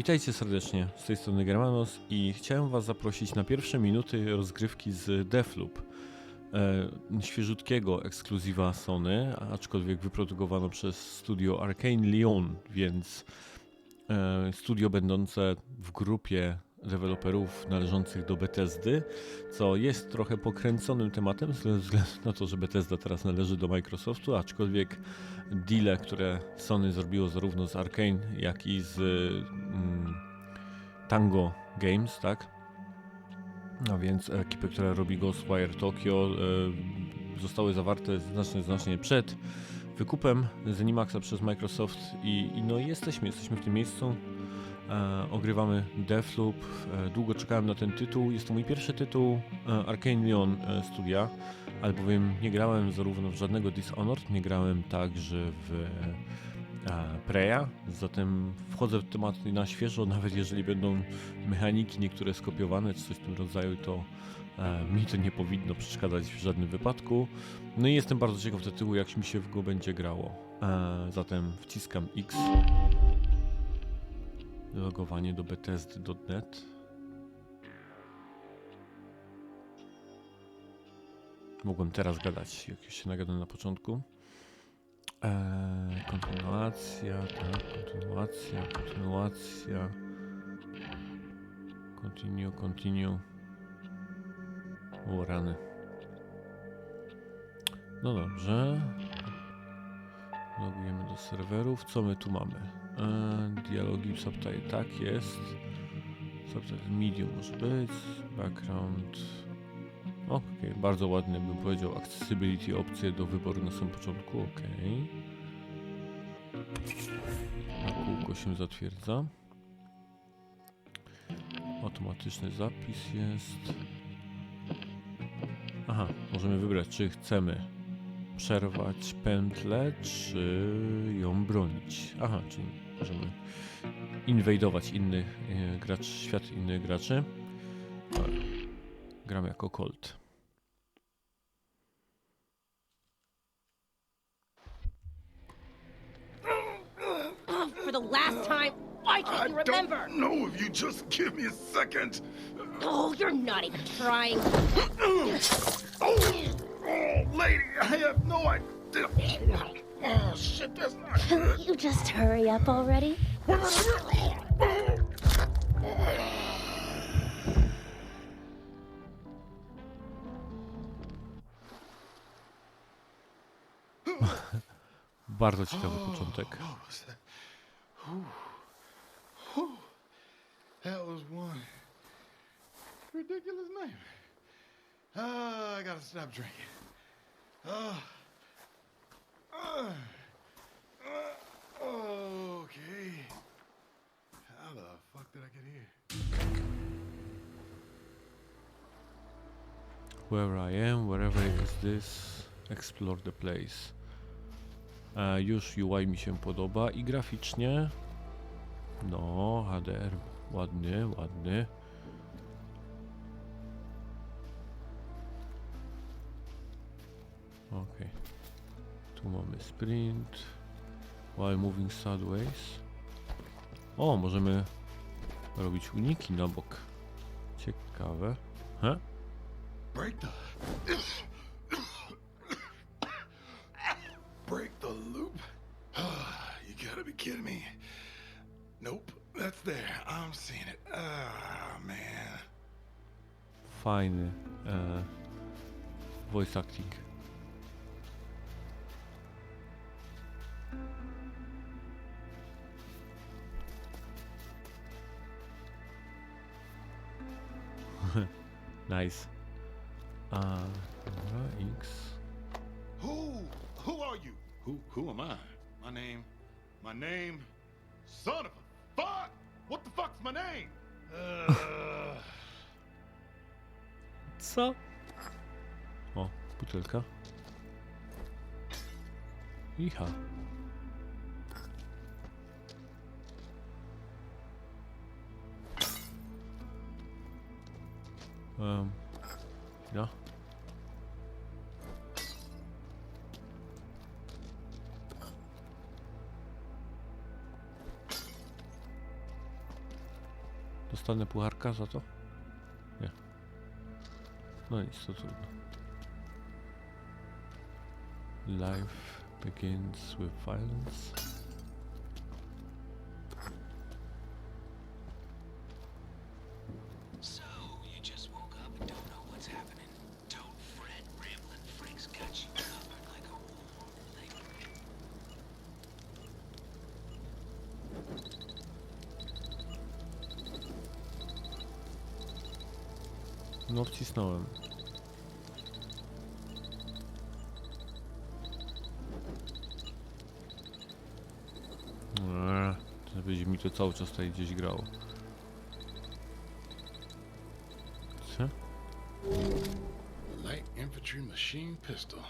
Witajcie serdecznie, z tej strony Germanos i chciałem was zaprosić na pierwsze minuty rozgrywki z Deathloop. E, świeżutkiego ekskluzywa Sony, aczkolwiek wyprodukowano przez studio Arcane Lyon, więc e, studio będące w grupie deweloperów należących do Bethesdy, co jest trochę pokręconym tematem ze względu na to, że Bethesda teraz należy do Microsoftu, aczkolwiek deale, które Sony zrobiło zarówno z Arkane, jak i z mm, Tango Games, tak? A więc ekipy, która robi Ghostwire Tokyo, e, zostały zawarte znacznie, znacznie przed wykupem Zenimaxa przez Microsoft i, i no jesteśmy, jesteśmy w tym miejscu. E, ogrywamy Deathloop. E, długo czekałem na ten tytuł. Jest to mój pierwszy tytuł e, e, studia, albowiem nie grałem zarówno w żadnego Dishonored, nie grałem także w Preya, zatem wchodzę w temat na świeżo, nawet jeżeli będą mechaniki niektóre skopiowane czy coś w tym rodzaju, to mi to nie powinno przeszkadzać w żadnym wypadku. No i jestem bardzo ciekaw do tytułu, jak mi się w go będzie grało. Zatem wciskam X. Logowanie do Bethesdy.net. Mogłem teraz gadać, jak się nagadam na początku. Eee, kontynuacja, tak, kontynuacja, kontynuacja. Continue, continue. O, rany. No dobrze. Logujemy do serwerów. Co my tu mamy? Eee, dialogi, subtitle, tak jest. Subtitle medium może być. Background. Okej, bardzo ładny bym powiedział. Accessibility opcje do wyboru na samym początku. Okej. Na kółko się zatwierdza. Automatyczny zapis jest. Aha, możemy wybrać, czy chcemy przerwać pętlę, czy ją bronić. Aha, czyli możemy inwajdować innych e, graczy, świat innych graczy. Gram jako Colt. For the last time, why can't I you remember? don't know if you just give me a second. Oh, you're not even trying. Oh, oh, lady, I have no idea. Oh, shit, that's not good. You just hurry up already. Bardzo ciekawy początek. That? Whew. Whew. That was one ridiculous name. Ah, I gotta stop drinking. Ah. Okay. How the fuck did I get here? Wherever I am, wherever is this, explore the place. E, już UI mi się podoba i graficznie. No, HDR ładny, ładny. Ok. Tu mamy sprint. While moving sideways. O, możemy robić uniki na bok. Ciekawe. He? Break the. Break the loop? you gotta be kidding me. Nope, that's there. I'm seeing it. Ah, man. Fajny e, voice acting. Nice. Dobra, Who? Who are you? Who? Who am I? My name. My name. Son of a fuck! What the fuck's my name? Uh, Co? O, butelka. Icha. Um, ja. Dostanę pucharka za to? Nie. No nic, to trudno. Life begins with violence. No wcisnąłem. Eee, to będzie mi to cały czas tutaj gdzieś grało. Co? Light infantry machine pistol.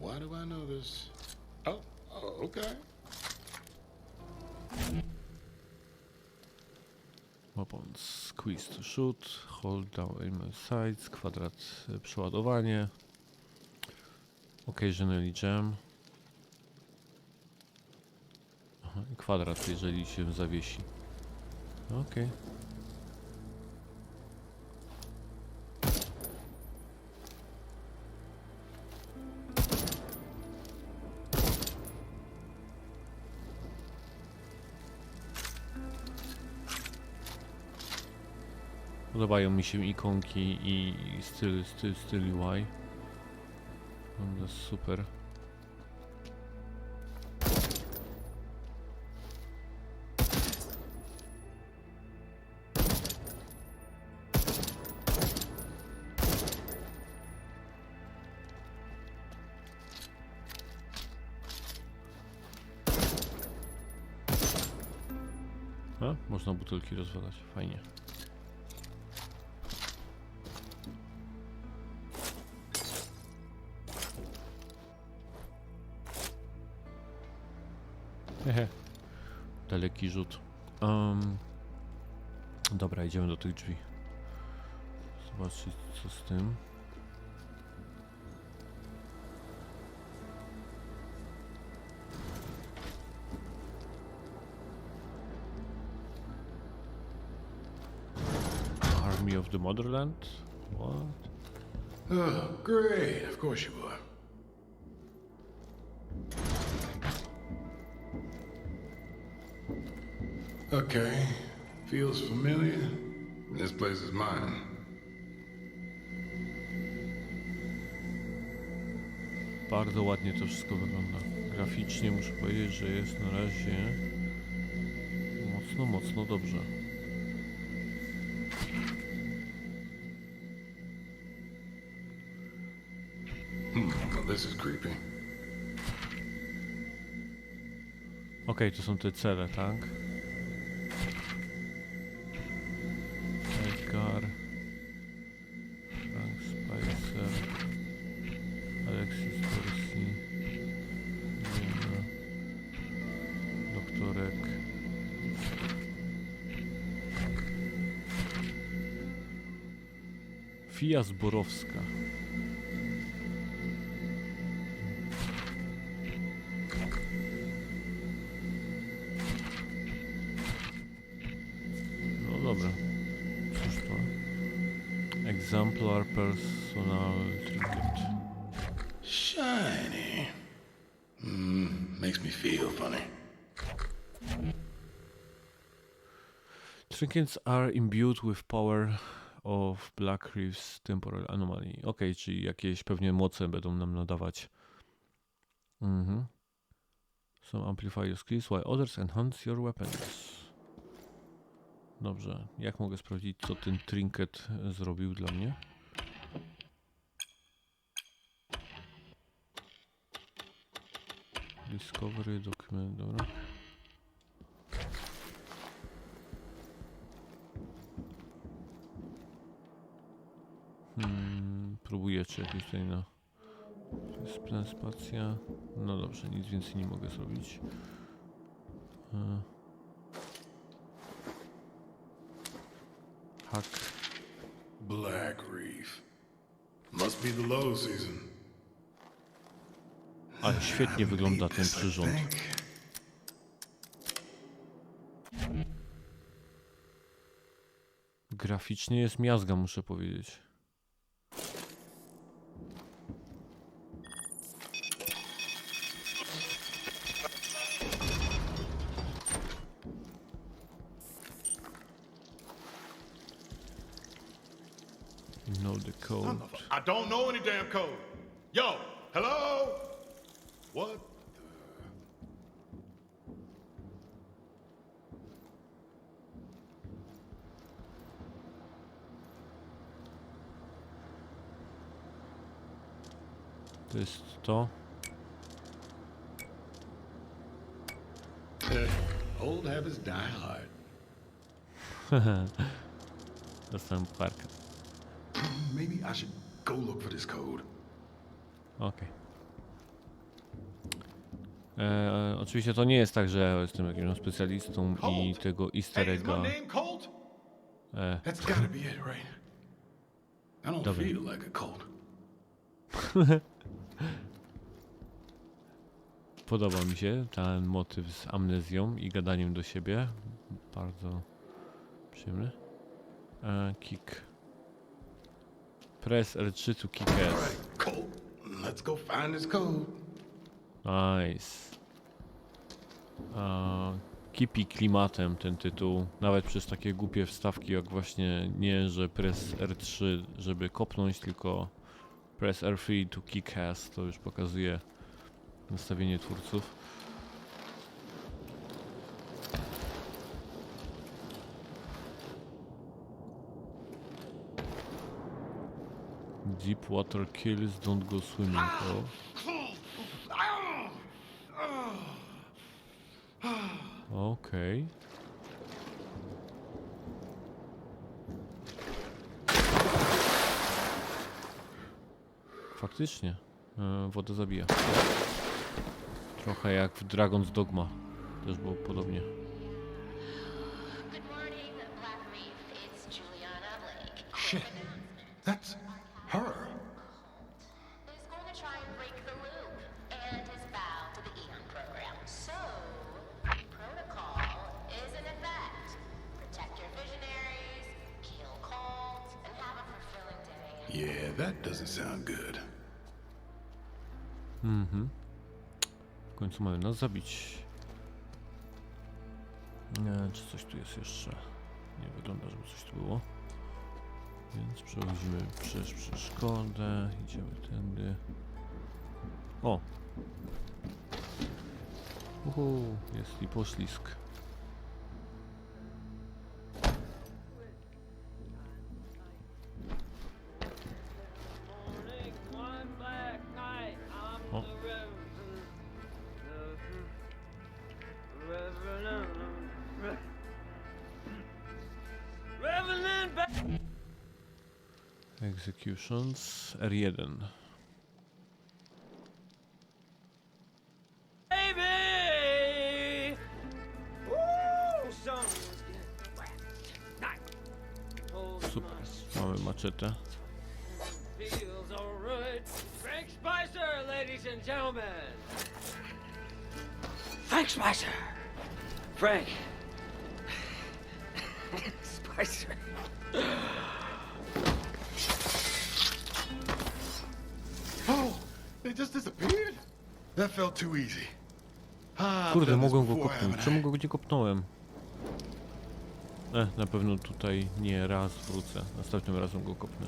Why do I know this? Oh, oh okay. Squeeze to shoot. Hold down aim sights. Kwadrat y, przeładowanie. Occasionally jam. Kwadrat, jeżeli się zawiesi. Okej. Podobają mi się ikonki i styl, styl, styl UI. Wygląda super. A, można butelki rozwalać, fajnie. Daleki rzut. Um, dobra, idziemy do tych drzwi. Zobaczyć co z tym. Army of the Motherland? What? Oh, great. Of course you are. Okay. Feels familiar. This place is mine. Bardzo ładnie to wszystko wygląda. Graficznie muszę powiedzieć, że jest na razie mocno, mocno dobrze. Hmm, well, this is creepy. Okej, to są te cele, tak? Edgar, Frank Spicer, Alexis Corsi, Jenna, Doktorek. Fia Zborowska. Personal trinket. Shiny. Hmm, makes me feel funny. Trinkets are imbued with power of Black Reef's temporal anomaly. Ok, czyli jakieś pewnie moce będą nam nadawać. Mhm. Some amplify your skills while others enhance your weapons. Dobrze, jak mogę sprawdzić, co ten trinket zrobił dla mnie? Discovery, document, dobra. Hmm, próbuję czy jakieś tutaj na... To jest spacja. No dobrze, nic więcej nie mogę zrobić. E. Hack. Black Reef. Must be the low season. Ale świetnie wygląda ten przyrząd. Graficznie jest miazga, muszę powiedzieć. Know the code. I don't know any damn code. Yo, hello? What? To jest to. the- Old habits die hard. Dostałem parkę. Maybe I should go look for this code. Okej. E, Oczywiście to nie jest tak, że jestem jakimś specjalistą i Colt? tego easter Hey, is my name Colt? E, That's gotta be it, right? I don't Dobra. feel like a Colt. Podoba mi się ten motyw z amnezją i gadaniem do siebie. Bardzo przyjemny. E, kick. Press R3 to kick ass. let's go find this code. Nice. A, kipi klimatem ten tytuł, nawet przez takie głupie wstawki jak właśnie nie, że press R3 żeby kopnąć, tylko press R3 to kick ass, to już pokazuje nastawienie twórców. Deep water kills, don't go swimming. Oh. Okej. Faktycznie. E, woda zabija. Trochę jak w Dragon's Dogma. Też było podobnie. Yeah, that doesn't sound good. Mhm. W końcu mają nas zabić. Nie, czy coś tu jest jeszcze? Nie wygląda, żeby coś tu było. Więc przechodzimy przez przeszkodę, idziemy tędy. O! Uhu, jest i poślizg. Executions R1. baby! Woo! Someone's getting whacked. Night. Hold Super. my Mamy maczetę. Frank Spicer, ladies and gentlemen. Frank Spicer. Frank. Spicer. Just disappeared? That felt too easy. Ah, I've Kurde, done this mogłem go before, kopnąć. haven't I? Czemu go nie kopnąłem? E, na pewno tutaj nie raz wrócę. Następnym razem go kopnę.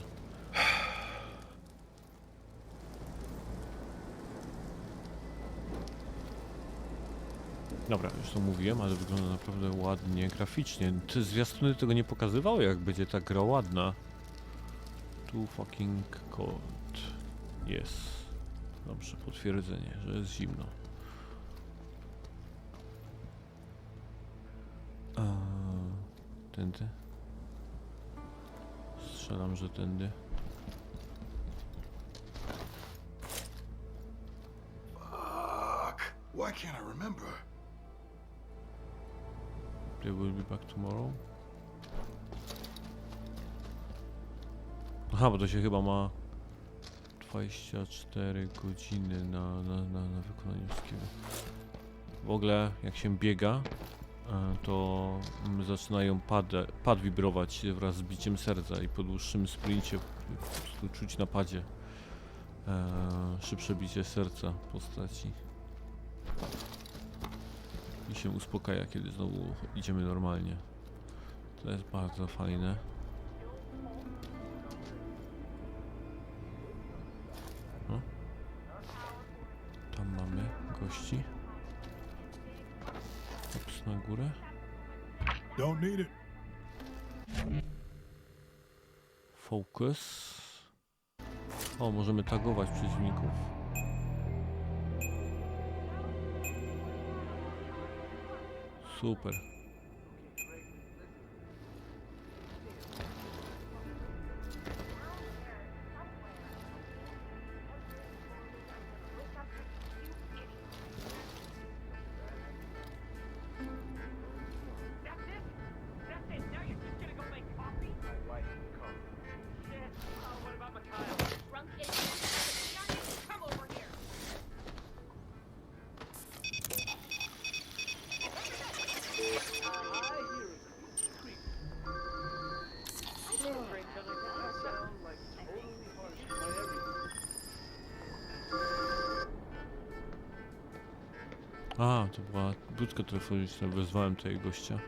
Dobra, już to mówiłem, ale wygląda naprawdę ładnie graficznie. Te zwiastuny tego nie pokazywały, jak będzie ta gra ładna. Tu fucking cold. Jest. Dobrze, potwierdzenie, że jest zimno. A, tędy? Strzelam, że tędy. Fuck. Why can't I remember? They will be back tomorrow. Aha, bo to się chyba ma 24 godziny na, na, na, na wykonanie wszystkiego. W ogóle, jak się biega, e, to zaczynają pad, pad wibrować wraz z biciem serca i po dłuższym sprincie czuć na padzie e, szybsze bicie serca postaci. I się uspokaja, kiedy znowu idziemy normalnie. To jest bardzo fajne. Mamy gości. Ups, na górę. Don't need it. Focus. O, możemy tagować przeciwników. Super. Była budka telefoniczna. Wezwałem tutaj gościa.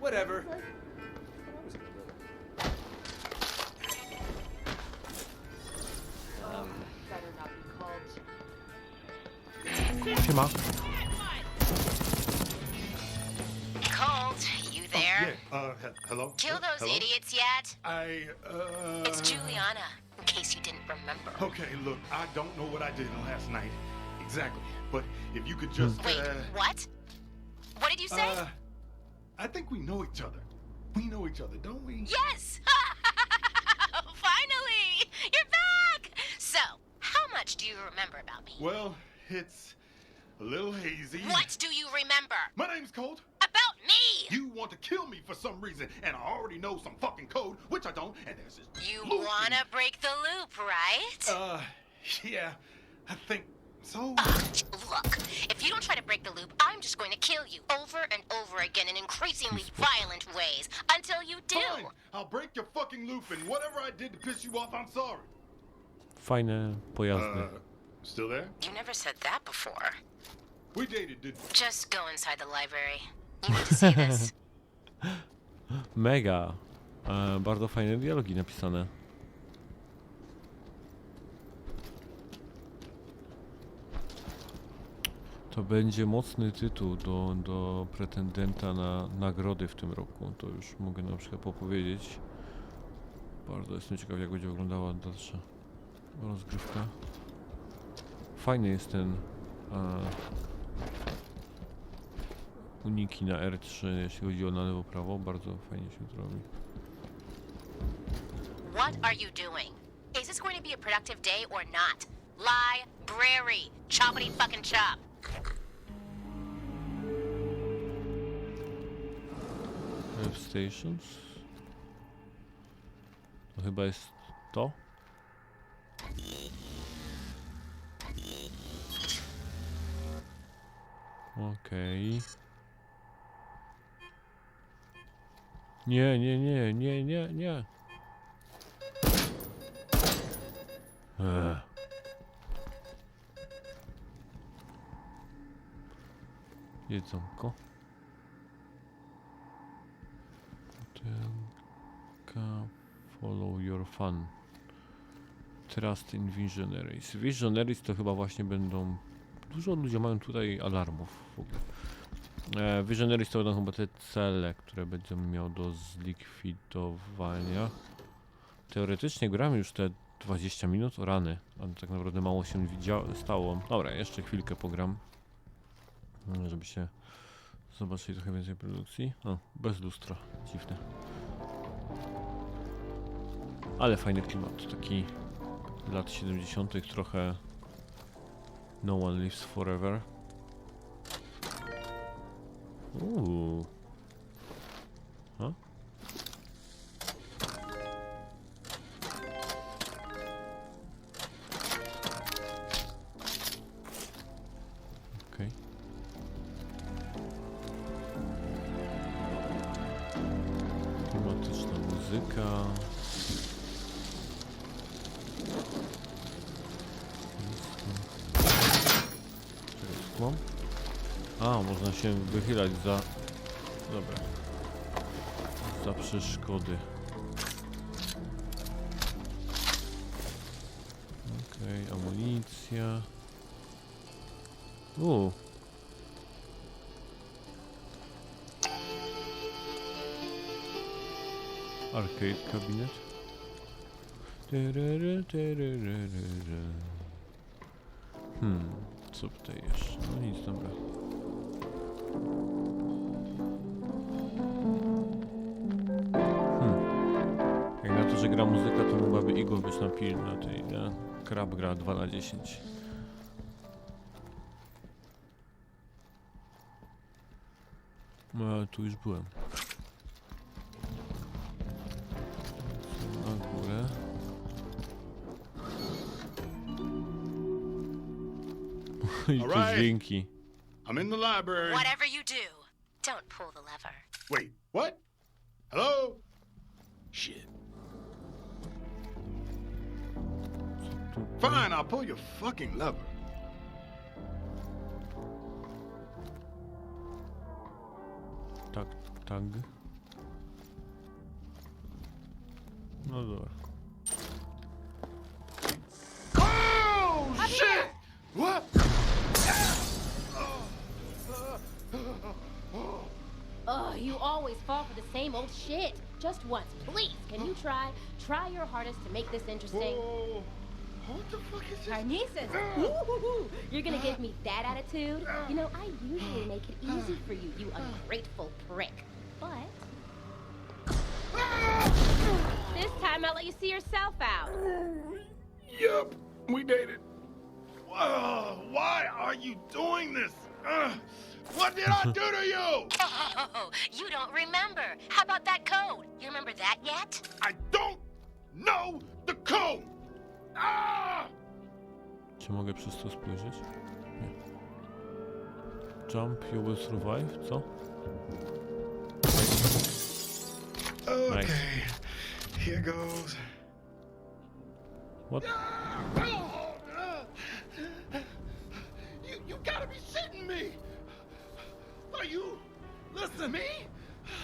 Whatever. Kill those hello? idiots yet? I, uh... It's Juliana, in case you didn't remember. Okay, look, I don't know what I did last night. Exactly. But if you could just, Wait, uh... what? What did you say? Uh, I think we know each other. We know each other, don't we? Yes! Finally! You're back! So, how much do you remember about me? Well, it's a little hazy. What do you remember? My name's Colt. About me! You want to kill me for some reason, and I already know some fucking code, which I don't, and there's this You loop wanna break the loop, right? Uh, yeah, I think so. Ugh, look, if you don't try to break the loop, I'm just going to kill you over and over again in increasingly violent ways until you do. Fine, I'll break your fucking loop, and whatever I did to piss you off, I'm sorry. Fajne pojazdy. Uh, still there? You never said that before. We dated, didn't we? Just go inside the library. Mega. E, bardzo fajne dialogi napisane. To będzie mocny tytuł do, do pretendenta na nagrody w tym roku. To już mogę na przykład popowiedzieć. Bardzo jestem ciekaw, jak będzie wyglądała dalsza rozgrywka. Fajny jest ten e, uniki na R3, jeśli chodzi o na lewo prawo. Bardzo fajnie się to robi. What are you doing? Is this going to be a productive day or not? Library. Choppity fucking chop. F stations. To chyba jest to. Okej. Nie, nie, nie, nie, nie, nie. Ech. Jedzonko. Butelka. Follow your fun. Trust in Visionaries. Visionaries to chyba właśnie będą... Dużo ludzi mają tutaj alarmów w ogóle. E, Visionaries to będą chyba te cele, które będziemy miał do zlikwidowania. Teoretycznie gramy już te 20 minut, rany, ale tak naprawdę mało się stało. Dobra, jeszcze chwilkę pogram, mm, żeby się zobaczyli trochę więcej produkcji. O, bez lustra, dziwne. Ale fajny klimat, taki lat 70. trochę No One Lives Forever. Uuu. A? Amunicja. U. Arcade kabinet. Hmm, co tutaj jeszcze? No nic, dobra. Igor być na pil na tej, na Krab gra 2 na 10. No, ale tu już byłem. Na górę. I te dźwięki. I'm in the library. Whatever you do, don't pull the lever. Wait, what? Hello? Fine, I'll pull your fucking lever. Tak, tak. No dobra. Oh, oh shit! What? Oh, you always fall for the same old shit. Just once, please. Can you try? Try your hardest to make this interesting. Whoa. What the fuck is this? Carnices! Ooh, You're gonna give me that attitude? You know, I usually make it easy for you, you ungrateful prick. But this time I'll let you see yourself out. Yup, we dated. Whoa, why are you doing this? Ugh, what did I do to you? Oh, you don't remember. How about that code? You remember that yet? I don't know the code. Czy mogę przez to spojrzeć? Nie. Jump, you will survive? Co? Okay, Nice. here goes. What? You, you gotta be shitting me! Are you? Listen to me?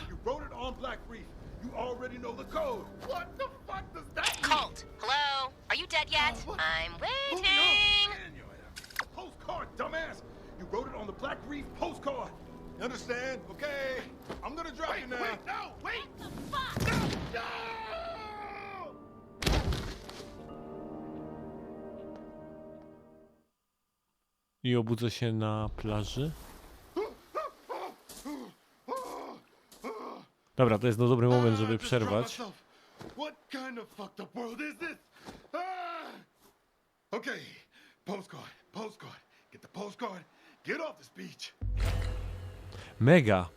You wrote it on Black Reef. You already know the code. What the fuck does that mean? Colt, hello? Are you dead yet? Oh, what? I'm Oh, waiting. no. Postcard, dumbass! You wrote it on the Black Reef postcard. You understand? Okay. I'm gonna drop you now. Wait, no, wait! The fuck? No! I obudzę się na plaży? Dobra, to jest no dobry moment, Ah, żeby dropped przerwać. myself. What kind of fucked up world is this? Ah! Okay, postcard, postcard. Get the postcard. Get off this beach. Mega!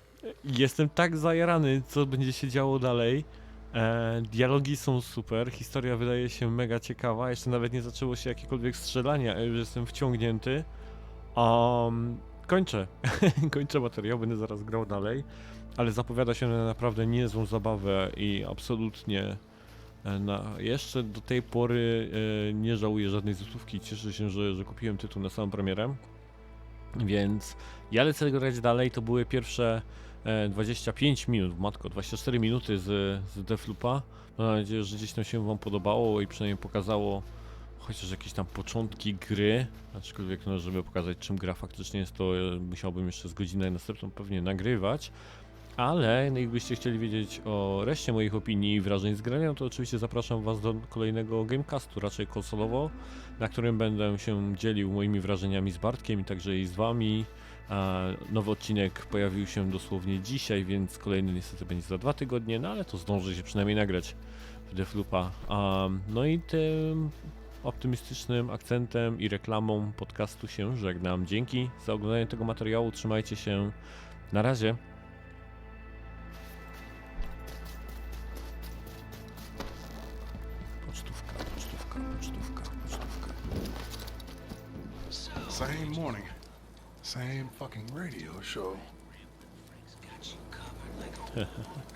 Jestem tak zajarany, co będzie się działo dalej. E, dialogi są super, historia wydaje się mega ciekawa. Jeszcze nawet nie zaczęło się jakiekolwiek strzelania, a już jestem wciągnięty. Um, kończę. kończę materiał, będę zaraz grał dalej. Ale zapowiada się na naprawdę niezłą zabawę i absolutnie e, na, jeszcze do tej pory e, nie żałuję żadnej złotówki. Cieszę się, że, że kupiłem tytuł na samą premierę. Więc ja lecę grać dalej. To były pierwsze e, 25 minut, matko, 24 minuty z, z Defloopa. Mam nadzieję, że gdzieś tam się Wam podobało i przynajmniej pokazało chociaż jakieś tam początki gry. Aczkolwiek, no, żeby pokazać czym gra faktycznie jest, to e, musiałbym jeszcze z godzinę następną pewnie nagrywać. Ale no, jakbyście chcieli wiedzieć o reszcie moich opinii i wrażeń z grania, to oczywiście zapraszam Was do kolejnego Gamecastu, raczej konsolowo, na którym będę się dzielił moimi wrażeniami z Bartkiem i także i z Wami. Nowy odcinek pojawił się dosłownie dzisiaj, więc kolejny niestety będzie za dwa tygodnie, no ale to zdąży się przynajmniej nagrać w Defloopa. A, no i tym optymistycznym akcentem i reklamą podcastu się żegnam. Dzięki za oglądanie tego materiału, trzymajcie się, na razie. Morning, same fucking radio show.